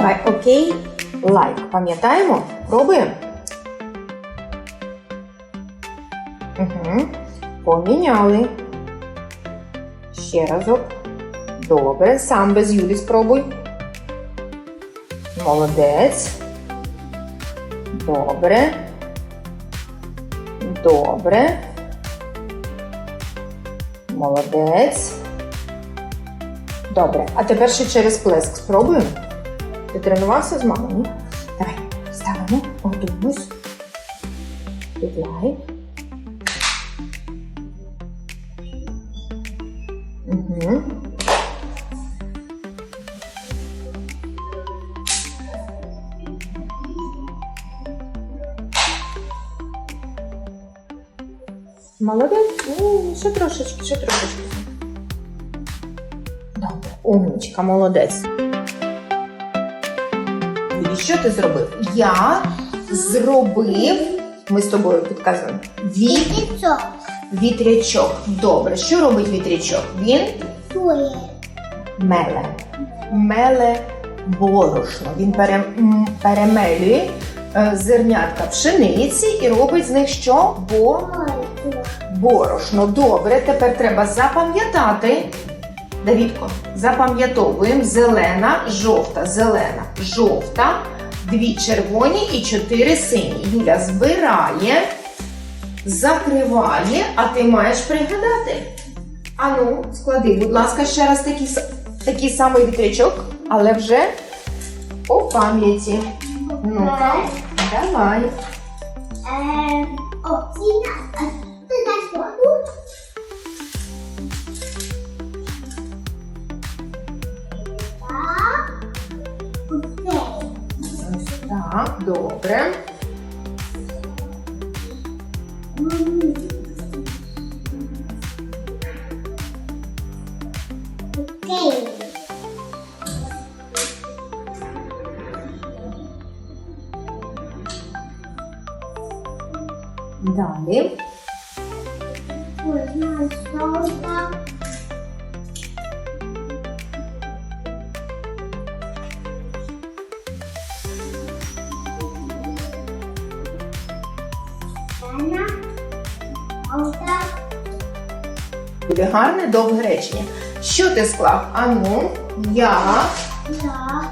Давай, окей, лайк. Пам'ятаємо? Пробуємо? Угу. Поміняли. Ще разок. Добре. Сам без Юлі спробуй. Молодець. Добре. Добре. Молодець. Добре. А тепер ще через плеск спробуємо. Ти тренувався з мамою? Давай, ставимо, готуємось. Підлай. Угу. Молодець. Ну, ще трошечки, ще трошечки. Добре, умничка, молодець. І що ти зробив? Я зробив, ми з тобою підказуємо, віт, Пятицок. вітрячок. Добре, що робить вітрячок? Він Тує. меле. Меле борошно. Він пере, м, перемелює е, зернятка пшениці і робить з них що? Бо борошно. Добре, тепер треба запам'ятати. Давідко, запам'ятовуємо зелена, жовта, зелена, жовта, дві червоні і чотири сині. Юля збирає, закриває, а ти маєш пригадати. Ану, склади, будь ласка, ще раз такий, такий самий вітрячок, але вже по пам'яті. Ну-ка, давай. Ем, так, добре. М. Окей. Далі. Буде гарне довге речення. Що ти склав? Ану, я. Я.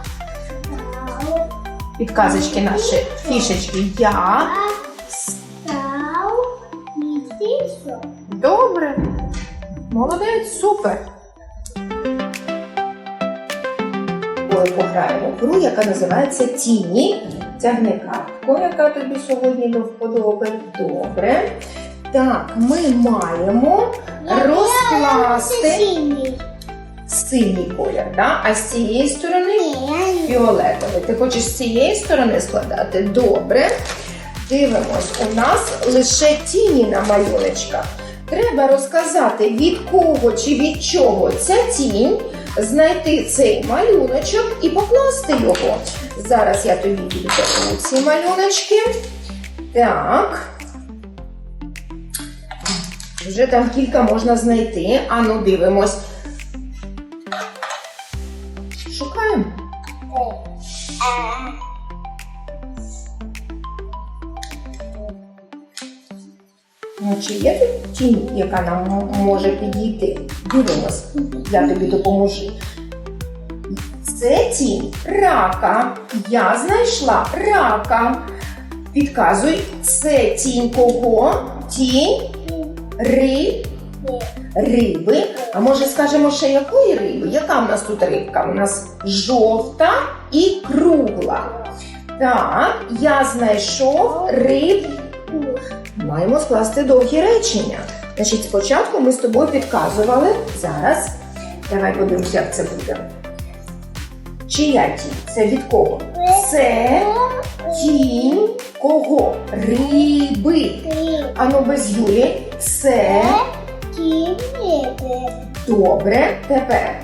Підказочки наші, фішечки. Я. Став. Добре. Молодець, супер. Ой, пограємо в гру, яка називається Тіні. Тягни картку, яка тобі сьогодні до вподоби. Добре. Так, ми маємо розкласти Синій. синій колір, да? а з цієї сторони фіолетовий. Ти хочеш з цієї сторони складати? Добре. Дивимось, у нас лише тіні на малюночках. Треба розказати, від кого чи від чого ця тінь, знайти цей малюночок і покласти його. Зараз я тобі відберу ці малюночки. Так. Вже там кілька можна знайти. Ану, дивимось. Шукаємо. Ну, чи є тут тінь, яка нам може підійти? Дивимось, я тобі допоможу. Це тінь рака. Я знайшла рака. Підказуй, це тінь кого? Тінь ри, риби. А може скажемо ще якої риби? Яка в нас тут рибка? У нас жовта і кругла. Так, я знайшов риб. Маємо скласти довгі речення. Значить, спочатку ми з тобою підказували. Зараз. Давай подивимося, як це буде. Чия тінь? Це від кого? Це тінь кого? Риби. Ану без Юлі. Це Кінети. добре. Тепер.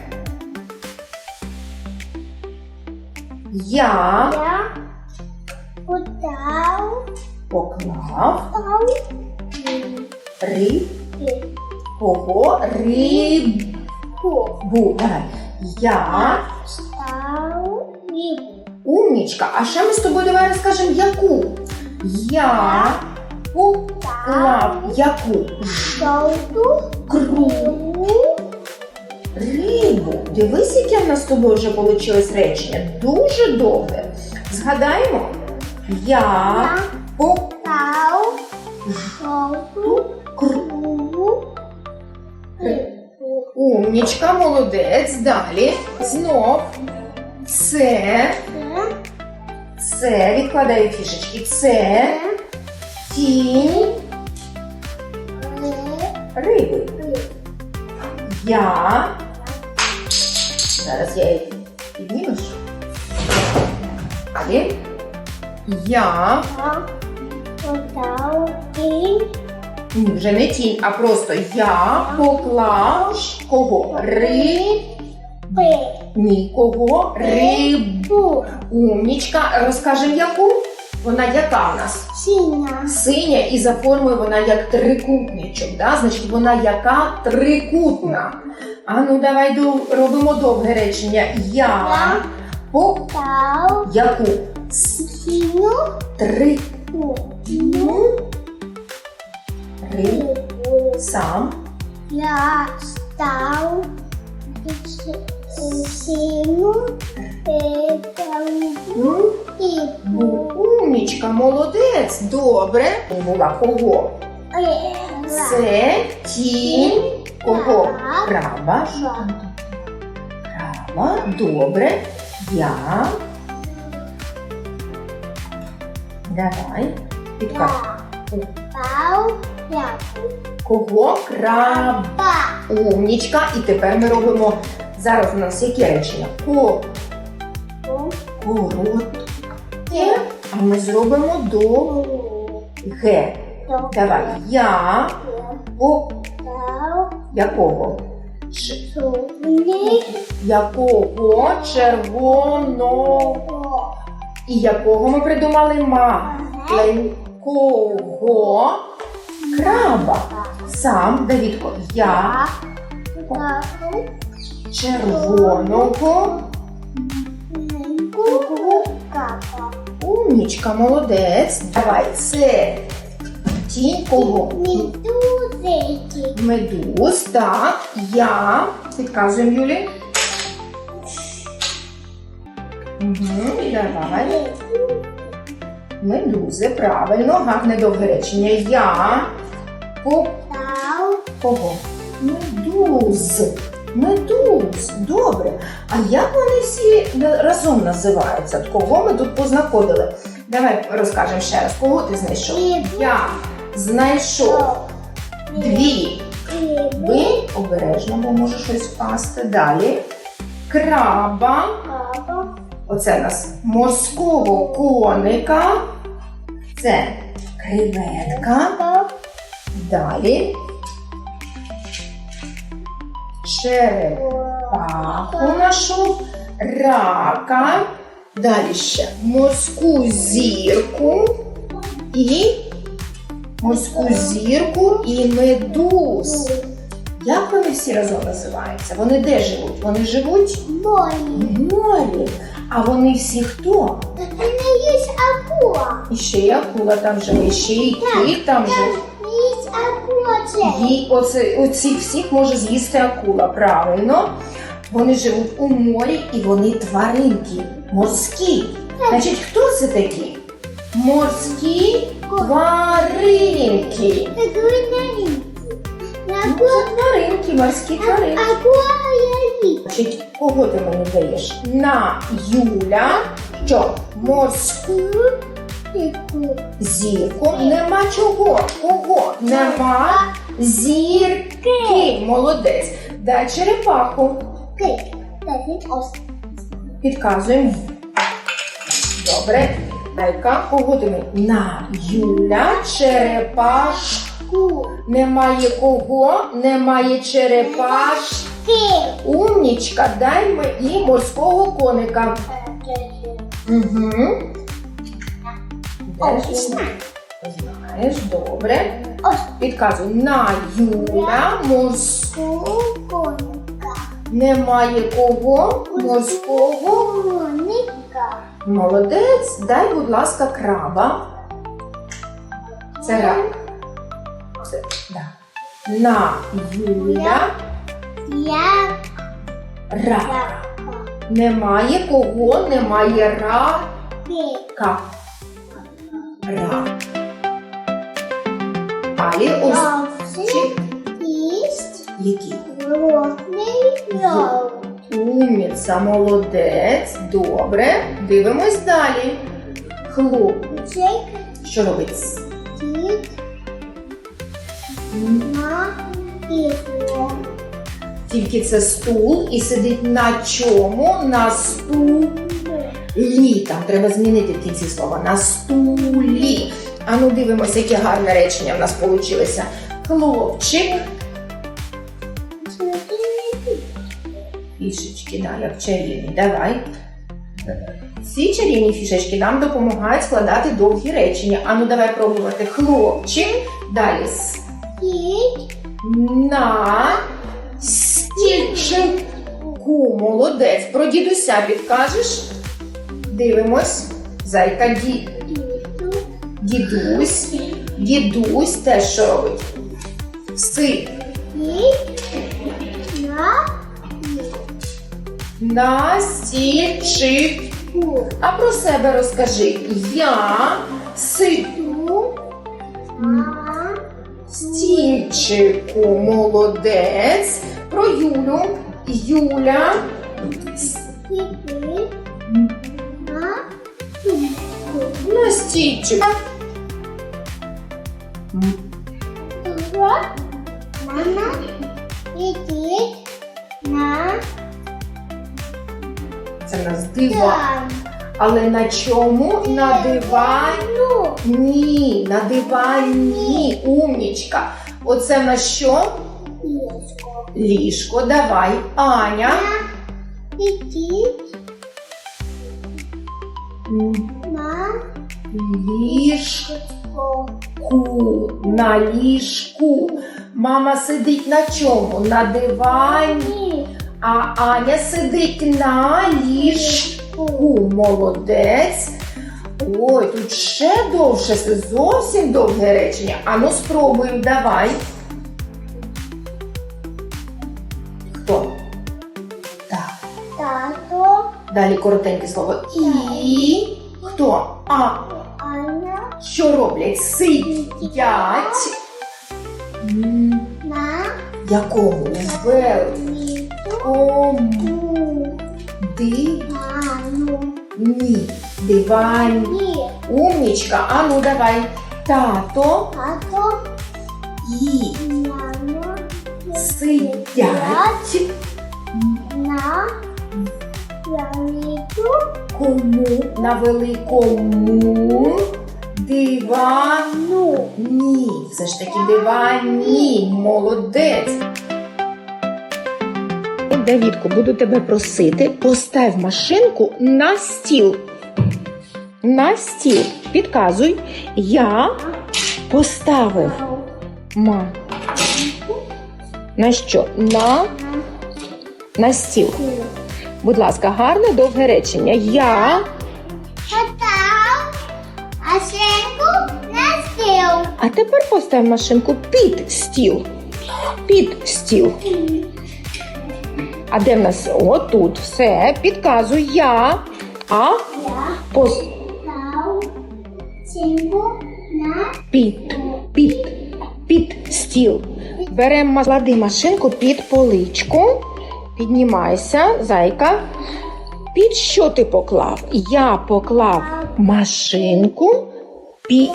Я Я подав поклав став риб. Кого? Рибу. ку. Давай. Я Став рибу. Умнічка. А ще ми з тобою давай розкажемо яку. Я поклав яку Жовту. кру рибу. Дивись, яке в нас з тобою вже вийшло речення. Дуже добре. Згадаємо. Я поклав Жовту. кру. Кру. Рибу. Умнічка, молодець. Далі. Знов. Це. Це. Це. Відкладаю фішечки. Це Це. Тінь Ри. риби. Я. Зараз я її піднімеш. Далі. Я. Подав і Ні, вже не тінь, а просто я поклав кого? Ри. пи. Ні, кого? Рибу. Бу. Умнічка. Розкажемо яку? Вона яка в нас? Сіна. Синя і за формою вона як трикутничок, да? значить вона яка трикутна. А ну давай до- робимо довге речення. Я Я по яку С- Сіну. три сам Я став сіну. Петалу. І бу. Умнічка, молодець, добре. Була кого? Це тінь кого? Краба. Краба, добре. Я. Давай. Підкажи. Пау. Кого? Краба. Умнічка. І тепер ми робимо зараз у нас які речення? Ко, коротке, а ми зробимо до. Г. Давай. Я. По якого? Якого? Червоного. І якого ми придумали маленького краба. Сам Давідко, я червоного. Умнічка, молодець. Давай, це тінь кого? Медуз, так. Я. Підказуємо Юлі. Угу, давай. Медузи, правильно, гарне довге речення. Я по кого? Медуз. Медуз. Добре. А як вони всі разом називаються? От Кого ми тут познаходили? Давай розкажемо ще раз, кого ти знайшов? Я знайшов дві риби. Обережно, бо може щось впасти. Далі. Краба. Оце у нас морського коника. Це креветка. Далі. Черепаху нашу. Рака. Далі ще морську зірку. І морську зірку і медуз. Як вони всі разом називаються? Вони де живуть? Вони живуть в морі. А вони всі хто? І ще й акула там живе, і ще й кіт там живе. Їй оце, оці всіх може з'їсти акула, правильно. Вони живуть у морі і вони тваринки, морські. Значить, хто це такі? Морські тваринки. Це тваринки, морські тваринки. Значить, кого ти мені даєш? На Юля, що морську зірку. Нема чого. Кого? Нема зірки. Молодець. Дай черепаху. Підказуємо. Добре. Дайка, кого ти мені? На Юля, черепашку. Немає кого, немає черепашки. Умнічка, дай мені морського коника. Угу. Знаєш, добре. Підказуй. На Юля морс... немає кого морського Рыбка. Молодець, дай, будь ласка, краба. Це рак Це, да. На Юля Я рак. рыбка. Немає кого, немає рака. Рыбка. Рак. Далі ось Овцы есть які. крупный лёд. Умніця, молодець. Добре. Дивимось далі. Хлопець. Що робить? Сидит на его. Тільки це стул і сидить на чому? На стулі. Там треба змінити в кінці слова. На стулі. А ну дивимося, яке гарне речення в нас вийшло. Хлопчик. Фішечки, да, як чарівні. Давай. Ці чарівні фішечки нам допомагають складати довгі речення. А ну давай пробувати. Хлопчик. Далі. С- На стільчику. Молодець. Про дідуся підкажеш? Дивимось. Зайка ді... дідусь. Дідусь теж що робить? Сидить на на стільчику. А про себе розкажи. Я на стільчику. Молодець. Про Юлю. Юля. на стільчику. Мама сидит на Це нас диван. Але на чому? На дивані. Ні, на дивані. Умнічка. Оце на що? леску. Ліжко. Давай. Аня. Сидит на Ліжку. На ліжку. Мама сидить на чому? На дивані. А Аня сидить на ліжку. Молодець. Ой, тут ще довше, це зовсім довге речення. Ану спробуємо, давай. Хто? Так. Тато, Далі коротеньке слово. І. Хто? А. Аня Що роблять? Сидять. На Якому? Великому. леску. Ману. Дивані. Ні. Умнічка. А ну давай. Тато Тато, і мама сидять. на велику Кому на великому дивані. ну. Все ж таки дивані. Молодець. Давідко, буду тебе просити, постав машинку на стіл. На стіл. Підказуй. Я поставив ма. На що? На, на стіл. Будь ласка, гарне довге речення. Я. А сенку на стіл. А тепер постав машинку під стіл. Під стіл. А де в нас? Отут. Все. Підказуй я. А Я пос під. Під. Під стіл. Беремо, клади машинку під поличку. Піднімайся, зайка. Під що ти поклав? Я поклав машинку під,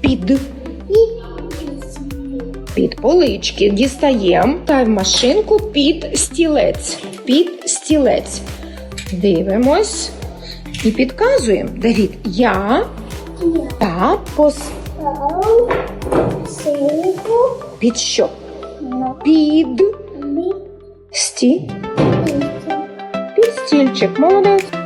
під, під полички. Дістаємо та в машинку під стілець. Під стілець. Дивимось і підказуємо. Давід, я та пос під що? Під сті. Під стільчик. Молодець.